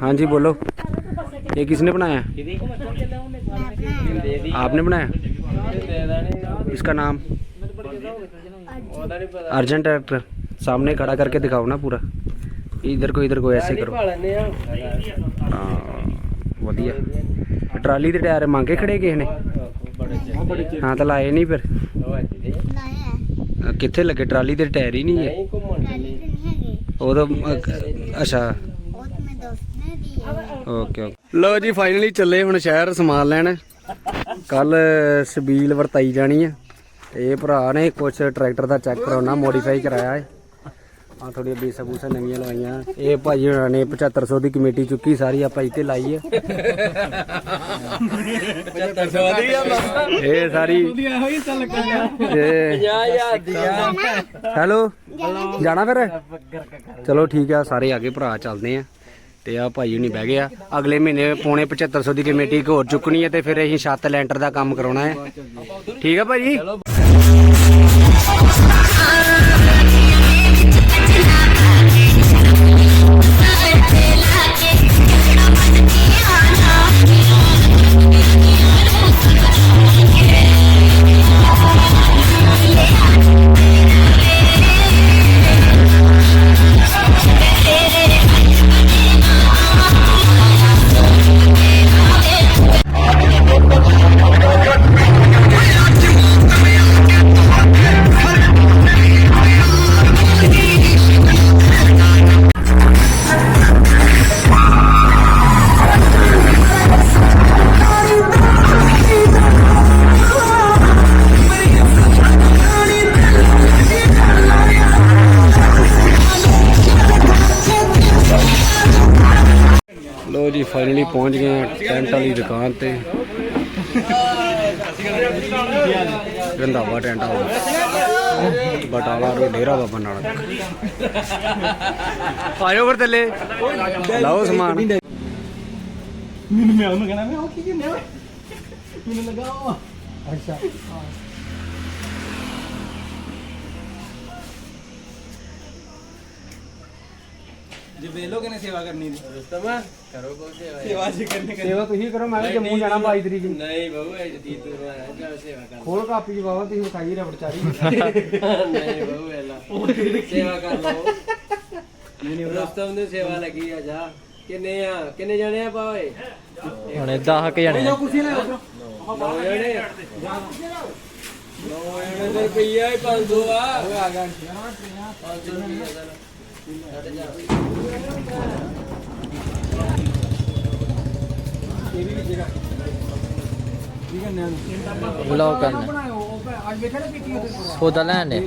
हाँ जी बोलो ये किसने बनाया आपने बनाया इसका नाम अर्जेंट डायरेक्टर सामने खड़ा करके दिखाओ ना पूरा इधर को इधर को ऐसे करो ਹਾਂ ਵਧੀਆ ਟਰਾਲੀ ਦੇ ਟਾਇਰ ਮੰਗੇ ਖੜੇ ਕਿਸੇ ਨੇ ਹਾਂ ਤਾਂ ਲਾਏ ਨਹੀਂ ਫਿਰ ਅਹ ਕਿੱਥੇ ਲੱਗੇ ਟਰਾਲੀ ਦੇ ਟਾਇਰ ਹੀ ਨਹੀਂ ਹੈ ਉਹ ਤਾਂ ਅਹ, ਅੱਛਾ ਓਕੇ ਓਕੇ। ਲੋ ਜੀ ਫਾਈਨਲੀ ਚੱਲੇ ਹੁਣ ਸ਼ਹਿਰ ਸਮਾਨ ਲੈਣ। ਕੱਲ ਸਬੀਲ ਵਰਤਾਈ ਜਾਣੀ ਆ। ਇਹ ਭਰਾ ਨੇ ਕੁਝ ਟਰੈਕਟਰ ਦਾ ਚੈੱਕ ਕਰਾਉਣਾ ਮੋਡੀਫਾਈ ਕਰਾਇਆ ਹੈ ਆ ਥੋੜੀ ਬੇਸਾਂ ਬੂਸਾਂ ਨਵੀਆਂ ਲਵਾਈਆਂ। ਇਹ ਭਾਈ ਹੁਣਾਂ ਨੇ 7500 ਦੀ ਕਮੇਟੀ ਚੁੱਕੀ ਸਾਰੀ ਆਪਾਂ ਇੱਥੇ ਲਾਈ ਹੈ ਇਹ ਸਾਰੀ ਹੈਲੋ ਜਾਣਾ ਫਿਰ? ਚਲੋ ਠੀਕ ਆ ਸਾਰੇ ਆਗੇ ਭਰਾ ਚੱਲਦੇ ਆ। ਤੇ ਆ ਭਾਈ ਹੁਣੀ ਬਹਿ ਗਏ ਆ ਅਗਲੇ ਮਹੀਨੇ ਪੌਣੇ 7500 ਦੀ ਕਮੇਟੀ ਇੱਕ ਹੋਰ ਚੁੱਕਣੀ ਹੈ ਤੇ ਫਿਰ ਅਸੀਂ ਛੱਤ ਲੈਂਟਰ ਦਾ ਕੰਮ ਕਰਾਉਣਾ ਹੈ। ਠੀਕ ਆ ਭਾਜੀ ਫਾਈਨਲੀ ਪਹੁੰਚ ਗਏ ਆ ਟੈਂਟ ਵਾਲੀ ਦੁਕਾਨ ਤੇ। ਰੰਧਾਵਾ ਟੈਂਟ ਹਾਊਸ ਬਟਾਲਾ ਰੋ ਡੇਰਾ ਬਾਬਾ ਨਾਨਕ। ਆਇਓ ਫਿਰ ਥੱਲੇ। ਲਾਓ ਸਮਾਨ। ਮੈਨੂੰ ਮੈਂ ਉਹਨੂੰ ਕਹਿਣਾ, ਮੈਂ ਉਹ ਕੀ ਕਹਿੰਦੇ ਮੈਨੂੰ ਲੱਗਾ ਅੱਛਾ। ਜੇ ਵੇਲੋਗੇ ਨੇ ਸੇਵਾ ਕਰਨੀ ਦੀ। ਤਮਾ ਕਰੋ ਕੋ ਸੇਵਾ ਸੇਵਾ ਜੀ ਕਰਨੇ ਸੇਵਾ ਤੁਸੀਂ ਕਰੋ ਮੈਂ ਵੀ ਜੰਮੂ ਜਾਣਾ 22 ਤਰੀਕ ਨੂੰ। ਨਹੀਂ ਬਹੂ ਇਹ ਜਦੀ ਤੂੰ ਆ ਜਾ ਸੇਵਾ ਕਰ। ਖੋਲ ਕਾਪੀ ਚ ਬਾਵਾ ਤੁਸੀਂ ਖਾਈ ਰਬੜ ਚਾਰੀ। ਨਹੀਂ ਬਹੂ ਐਲਾ ਸੇਵਾ ਕਰ ਲਓ। ਰਸਤਮ ਦੀ ਸੇਵਾ ਲੱਗੀ ਆ ਜਾ। ਕਿੰਨੇ ਆ? ਕਿੰਨੇ ਜਣੇ ਆ ਪਾਵੇ ਹੁਣ 10 ਕ ਜਣੇ ਆ। ਕੁਰਸੀ ਲੈ ਉਧਰ ਨੌ ਜਣੇ। ਨੌ ਜਣੇ। ਦਾ ਰੁਪਈਆ ਹੀ 500 ਆ। ਆ ਗਿਆ। 500 ਰੁਪਈਆ ਦਾ। ਵਲੌਗ ਕਰਨਾ। ਸੌਦਾ ਲੈਣ ਦੇ।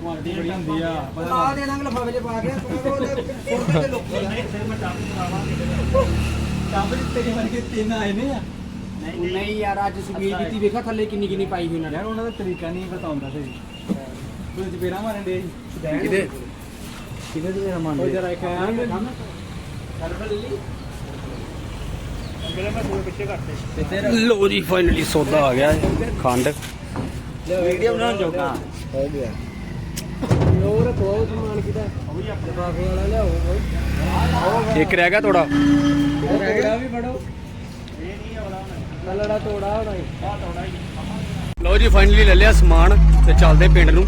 ਕੁਆਲਿਟੀ ਬੜੀ ਹੁੰਦੀ ਆ ਆ ਦੇ ਨੰਗ ਲਫਾਵੇ ਚ ਪਾ ਕੇ ਉਹਦੇ ਫੋਟੋ ਤੇ ਲੋਕੀ ਆ ਕੰਮ ਦਿੱਤੇ ਕਿ ਮਰਕੇ ਤਿੰਨ ਆਏ ਨੇ ਆ ਨਹੀਂ ਯਾਰ ਅੱਜ ਸਬੀਲ ਕੀਤੀ ਵੇਖਾ ਥੱਲੇ ਕਿੰਨੀ ਕਿੰਨੀ ਪਾਈ ਹੋਈ ਉਹਨਾਂ ਯਾਰ ਉਹਨਾਂ ਦਾ ਤਰੀਕਾ ਨਹੀਂ ਬਤਾਉਂਦਾ ਸੀ ਕੋਈ ਜਪੇਰਾ ਮਾਰਨ ਦੇ। ਕਿਤੇ? ਉਹ ਲੋ ਜੀ ਫਾਈਨਲੀ ਸੌਦਾ ਆ ਗਿਆ ਹੈ ਖੰਡ। ਵੀਡੀਓ ਬਣਾਉਣ ਜੋਗਾ। ਹੋਰ ਬਹੁਤ ਸਮਾਨ ਕਿਦਾ ਲਿਫਾਫੇ ਵਾਲਾ ਲਿਆਓ ਕੋਈ। ਇੱਕ ਰਹਿ ਗਿਆ ਥੋੜਾ ਰਗੜਾ ਵੀ ਫੜੋ। ਇਹ ਨਹੀਂ ਆਉਣਾ ਕਲੜਾ ਤੋੜਾ ਹੋਣਾ ਹੀ। ਲੋ ਜੀ ਫਾਈਨਲੀ ਲੈ ਲਿਆ ਸਮਾਨ ਤੇ ਚੱਲਦੇ ਪਿੰਡ ਨੂੰ।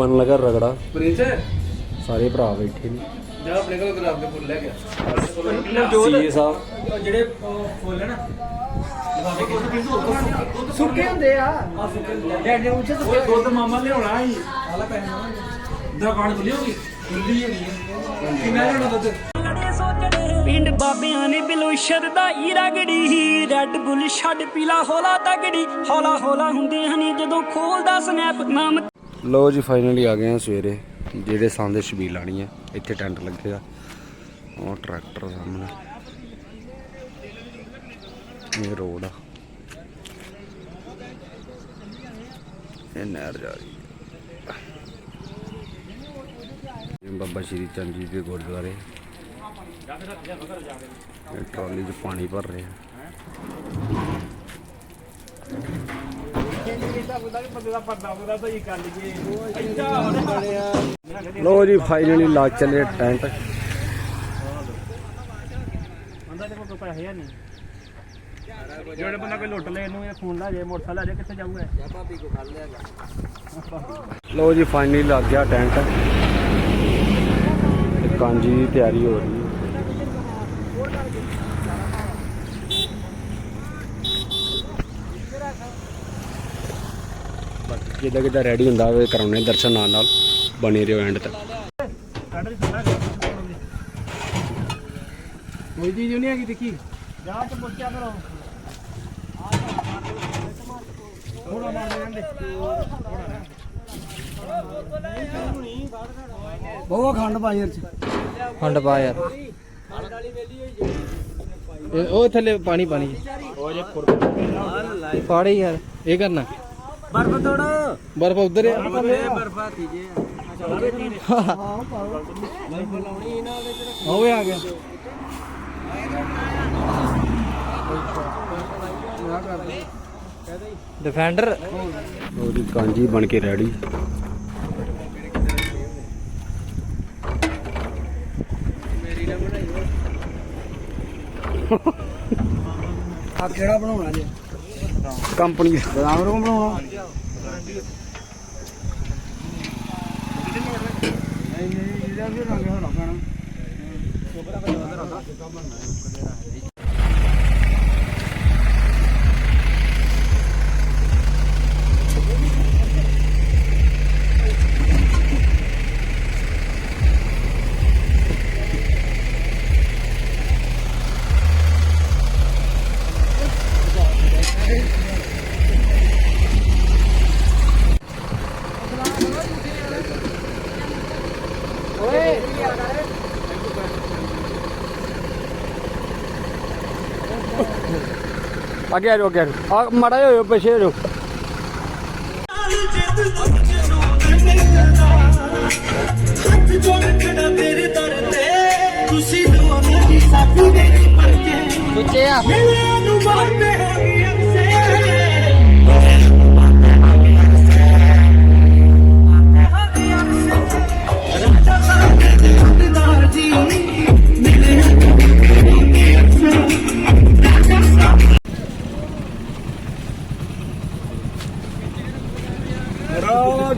ਬਣ ਲਗਾ ਰਗੜਾ। ਪ੍ਰਿੰਸ? ਸਾਰੇ ਭਰਾ ਬੈਠੇ ਨੇ। ਜਾ ਆਪਣੇ ਕੋਲ ਗੁਲਾਬ ਦੇ ਫੁੱਲ ਲੈ ਗਿਆ ਸੀਏ ਸਾਹਿਬ। ਜਿਹੜੇ ਫੁੱਲ ਨਾ ਸੁੱਕੇ ਹੁੰਦੇ ਆ। ਆ। ਸੁੱਕੇ ਡੈਡ ਨੇ ਉੱਚੇ ਸੁੱਕੇ ਦੁੱਧ ਮਾਮਾ ਲਿਆਉਣਾ ਹੀ ਆਲਾ ਪੈਸੇ ਦੁਕਾਨ ਖੁੱਲੀ ਹੋਗੀ ਖੁੱਲੀ ਹੋਣੀ ਕਿੰਨਾ ਲੈਣਾ ਦੁੱਧ? ਪਿੰਡ ਬਾਬਿਆਂ ਨੇ ਬਿਲੋ ਸ਼ਰਦਾਈ ਰਗੜੀ ਹੀ ਰੈੱਡ ਬੁੱਲ ਛੱਡ ਪੀਲਾ ਹੋਲਾ ਤਗੜੀ। ਹੌਲਾ ਹੌਲਾ ਹੁੰਦੇ ਹਨੀ ਜਦੋਂ ਖੋਲਦਾ ਸਨੈਪ ਨਾਮ ਲੋ ਜੀ ਫਾਈਨਲੀ ਆ ਗਏ ਆ ਸਵੇਰੇ, ਜਿਹੜੇ ਸੰਦੇ ਸ਼ਬੀਲ ਲਾਣੀ ਹੈ ਇੱਥੇ ਟੈਂਟ ਲੱਗੇਗਾ ਉਹ ਟਰੈਕਟਰ ਸਾਹਮਣੇ। ਇਹ ਰੋਡ ਆ। ਇਹ ਨਹਿਰ ਜਾ ਰਹੀ ਹੈ ਬਾਬਾ ਸ਼੍ਰੀ ਚੰਦ ਜੀ ਦੇ ਗੁਰਦੁਆਰੇ। ਟਰਾਲੀ 'ਚ ਪਾਣੀ ਭਰ ਰਹੇ। ਆ ਲੋ ਜੀ ਫਾਈਨਲੀ ਲੱਗ ਚੱਲੇ ਟੈਂਟ। ਬੰਦਾ ਦੇ ਕੋਲ ਪੈਸੇ ਹੈ ਨਹੀਂ। ਜਿਹੜੇ ਬੰਦਾ ਕੋਈ ਲੁੱਟ ਲੈ ਇਹਨੂੰ ਇਹ ਫੋਨ ਲਾ ਜੇ ਮੋਟਰਸਾਈਕਲ ਲੈ ਜੇ ਕਿੱਥੇ ਜਾਊਗਾ ਜਾਂ ਭਾਬੀ ਕੋ ਫੜ ਲਿਆ ਲੋ ਜੀ ਫਾਈਨਲੀ ਲੱਗ ਗਿਆ ਟੈਂਟ। ਤੇ ਕਾਂਜੀ ਦੀ ਤਿਆਰੀ ਹੋ ਰਹੀ ਹੈ। ਜਿੱਦਾਂ ਕਿਦਾਂ ਰੈਡੀ ਹੁੰਦਾ ਹੋਵੇ ਕਰਾਉਣੇ ਦਰਸ਼ਨ ਨਾਲ ਨਾਲ ਬਣੇ ਰਹੋ ਐਂਡ ਤੱਕ। ਕੋਈ ਚੀਜ਼ ਨਹੀਂ ਹੈਗੀ ਦੇਖੀ? ਜਾ ਤੇ ਪੁੱਛਿਆ ਕਰੋ। ਥੋੜਾ ਮਾਰ ਲੈਂਦੇ ਬਹੁਤ ਖੰਡ ਪਾਈ ਚ। ਖੰਡ ਪਾ ਯਾਰ। ਉਹ ਥੱਲੇ ਪਾਣੀ ਪਾਣੀ। ਪਾੜੀ ਯਾਰ ਇਹ ਕਰਨਾ। ਬਰਫ ਤੋੜ। ਬਰਫ ਉਧਰ ਆ। ਬਰਫਾ ਤੀਜੇ ਹੋਵੇ ਆ ਗਿਆ। ਡਿਫੈਂਡਰ ਉਹਦੀ ਕਾਂਜੀ ਬਣ ਕੇ ਰੈਡੀ ਆ ਕਿਹੜਾ ਬਣਾਉਣਾ ਜੀ? ਕੰਪਨੀ ਬਦਾਮ ਰੋਮ ਬਣਾਉਣਾ। ਨਹੀਂ ਨਹੀਂ ਇਹਦਾ ਵੀ ਰੰਗ ਹੋਣਾ ਪੈਣਾ। ਅੱਗੇ ਆ ਜਾਓ ਅੱਗੇ ਆ ਮਾੜਾ ਜਿਹਾ ਹੋਇਓ ਪਿੱਛੇ ਹੋ ਜਾਓ। ਹੱਥ ਜੋੜ ਖੜਾ ਤੇਰੇ ਦਰ ਤੇ ਤੁਸੀਂ ਦੁਆ ਮੇਰੀ ਸਾਥੀ ਦੇ ਪਰਕੇ ਸੁੱਚੇ ਆ ਮਿਲਿਆ ਨੂੰ ਮਾਰਦੇ ਹੋ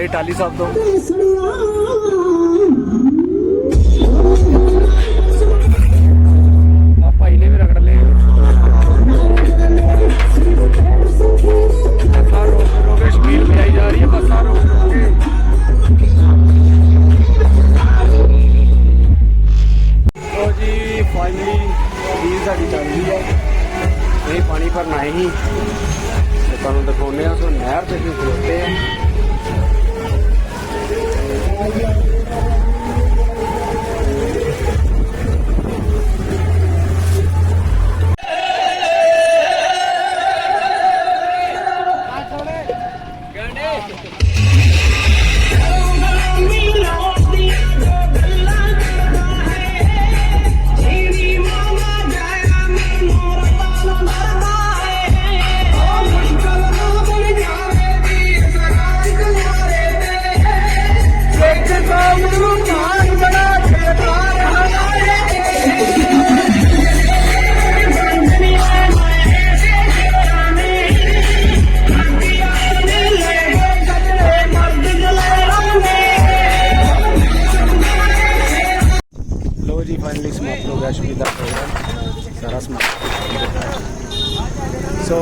ਆਏ ਟਾਲੀ ਸਾਹਿਬ ਤੋਂ। ਆ ਭਾਈ ਵੀ ਰਗੜ ਲਏ। ਬੱਸਾਂ ਰੋਕ ਰੋਕ ਕੇ ਸ਼ਬੀਲ ਪਿਆਈ ਜਾ ਰਹੀ ਹੈ, ਬੱਸਾਂ ਰੋਕ ਰੋਕ ਕੇ। ਲੋ ਜੀ ਫਾਈਨਲੀ ਵੀਲ ਸਾਡੀ ਚੱਲ ਗਈ ਹੈ। ਇਹ ਪਾਣੀ ਭਰਨ ਆਏ ਸੀ ਤੁਹਾਨੂੰ ਦਿਖਾਉਂਦੇ ਆ ਸੋ ਨਹਿਰ ਤੇ ਖਲੋਤੇ ਆ। ਲੋ ਜੀ ਸਮਾਪਤ ਹੋ ਦਾ ਪ੍ਰੋਗਰਾਮ ਸਾਰਾ ਸਮਾਨ ਸੋ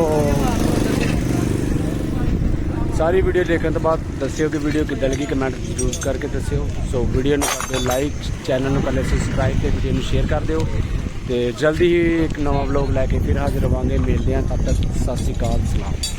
ਸਾਰੀ ਵੀਡੀਓ ਦੇਖਣ ਤੋਂ ਬਾਅਦ ਦੱਸਿਓ ਕਿ ਵੀਡੀਓ ਕਿੱਦਾਂ ਲੱਗੀ ਕਮੈਂਟ ਜ਼ਰੂਰ ਕਰਕੇ ਦੱਸਿਓ ਸੋ ਵੀਡੀਓ ਨੂੰ ਕਰ ਦਿਓ ਲਾਈਕ ਚੈਨਲ ਨੂੰ ਕਰ ਲਿਓ ਸਬਸਕ੍ਰਾਈਬ ਤੇ ਵੀਡੀਓ ਨੂੰ ਸ਼ੇਅਰ ਕਰ ਦਿਓ ਤੇ ਜਲਦੀ ਹੀ ਇੱਕ ਨਵਾਂ ਵਲੌਗ ਲੈ ਕੇ ਫਿਰ ਹਾਜ਼ਰ ਹੋਵਾਂਗੇ ਮਿਲਦੇ ਹਾਂ ਤਦ ਤੱਕ ਸਤਿ ਸ਼੍ਰੀ ਅਕਾਲ ਸਲਾਮ